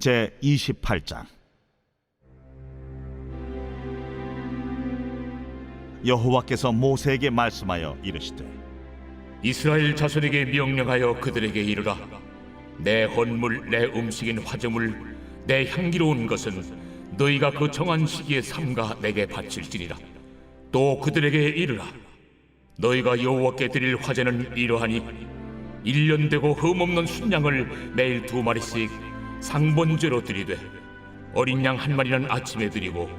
제 28장. 여호와께서 모세에게 말씀하여 이르시되 이스라엘 자손에게 명령하여 그들에게 이르라. 내 헌물 내 음식인 화제물 내 향기로운 것은 너희가 그 정한 시기에 삼가 내게 바칠지니라. 또 그들에게 이르라. 너희가 여호와께 드릴 화제는 이러하니 일년 되고 흠없는 순양을 매일 두 마리씩 상번제로 드리되 어린 양 한 마리는 아침에 드리고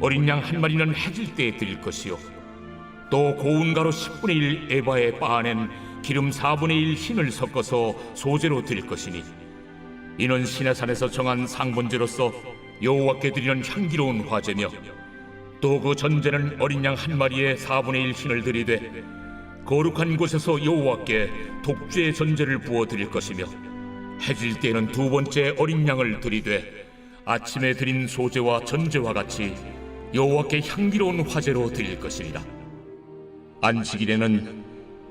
어린 양 한 마리는 해질 때에 드릴 것이요. 또 고운 가루 10분의 1 에바에 빻아낸 기름 4분의 1 흰을 섞어서 소재로 드릴 것이니 이는 시내산에서 정한 상번제로서 여호와께 드리는 향기로운 화제며 또 그 전제는 어린 양 한 마리에 4분의 1 흰을 드리되 거룩한 곳에서 여호와께 독주의 전제를 부어 드릴 것이며 해질 때에는 두 번째 어린 양을 드리되 아침에 드린 소제와 전제와 같이 여호와께 향기로운 화제로 드릴 것이니라. 안식일에는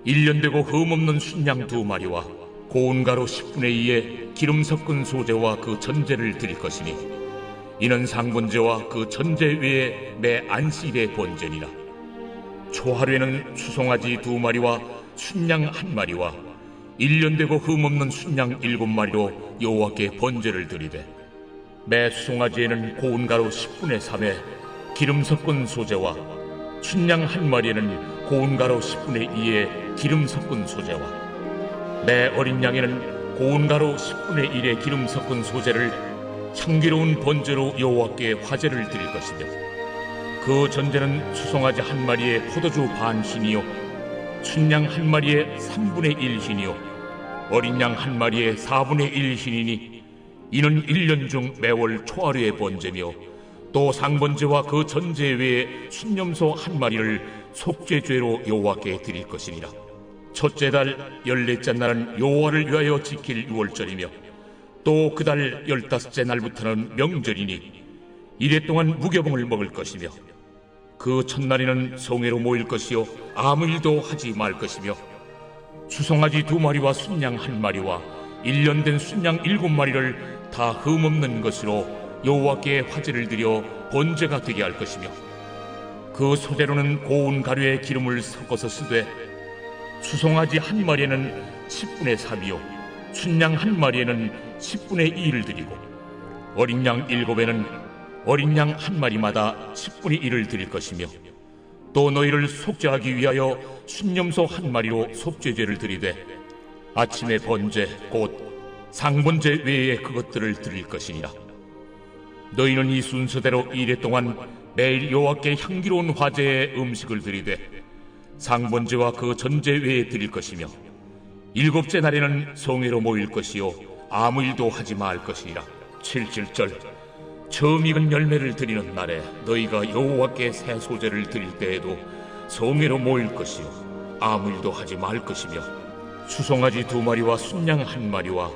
일년 되고 흠없는 순양 두 마리와 고운 가루 10분의 2에 기름 섞은 소제와 그 전제를 드릴 것이니 이는 상번제와 그 전제 외에 매 안식일의 번제니라. 초하루에는 수송아지 두 마리와 순양 한 마리와 일년 되고 흠없는 순양 일곱 마리로 여호와께 번제를 드리되 매 수송아지에는 고운 가루 10분의 3에 기름 섞은 소제와 춘양 한 마리에는 고운 가루 10분의 2에 기름 섞은 소제와 매 어린 양에는 고운 가루 10분의 1에 기름 섞은 소제를 향기로운 번제로 여호와께 화제를 드릴 것이며 그 전제는 수송아지 한 마리에 포도주 반 흰이요 춘양 한 마리에 3분의 1 흰이요 어린 양 한 마리에 4분의 1 흰이니 이는 일년중 매월 초하루의 번제며 또 상번제와 그 전제 외에 순념소 한 마리를 속죄죄로 여호와께 드릴 것이니라. 첫째 달 열넷째 날은 여호와를 위하여 지킬 유월절이며 또 그 달 열다섯째 날부터는 명절이니 이래 동안 무교봉을 먹을 것이며 그 첫날에는 성회로 모일 것이요 아무 일도 하지 말 것이며 수송아지 두 마리와 순양 한 마리와 일년된 순양 일곱 마리를 다 흠없는 것으로 여호와께 화제를 드려 번제가 되게 할 것이며 그 소재로는 고운 가루에 기름을 섞어서 쓰되 수송아지 한 마리에는 10분의 3이요 순양 한 마리에는 10분의 2를 드리고 어린 양 일곱에는 어린 양 한 마리마다 10분의 1을 드릴 것이며 또 너희를 속죄하기 위하여 순념소 한 마리로 속죄제를 드리되 아침에 번제 곧 상번제 외에 그것들을 드릴 것이니라. 너희는 이 순서대로 이래 동안 매일 여호와께 향기로운 화제의 음식을 드리되 상번제와 그 전제 외에 드릴 것이며 일곱째 날에는 성회로 모일 것이요 아무 일도 하지 말 것이니라. 칠칠절 처음 익은 열매를 드리는 날에 너희가 여호와께 새 소제를 드릴 때에도 성회로 모일 것이요 아무 일도 하지 말 것이며 수송아지 두 마리와 순양 한 마리와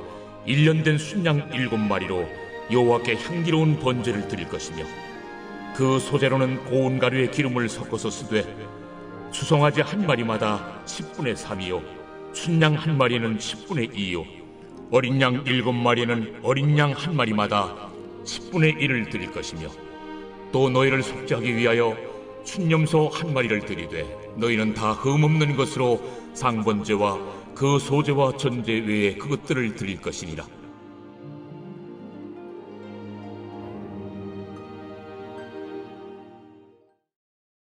일년된 순양 일곱 마리로 여호와께 향기로운 번제를 드릴 것이며 그 소재로는 고운 가루에 기름을 섞어서 쓰되 수송아지 한 마리마다 10분의 3이요 순양 한 마리는 10분의 2요 어린 양 일곱 마리는 어린 양 한 마리마다 10분의 1을 드릴 것이며 또 너희를 속죄하기 위하여 순념소 한 마리를 드리되 너희는 다 흠없는 것으로 상번제와 그 소제와 전제 외에 그것들을 드릴 것이니라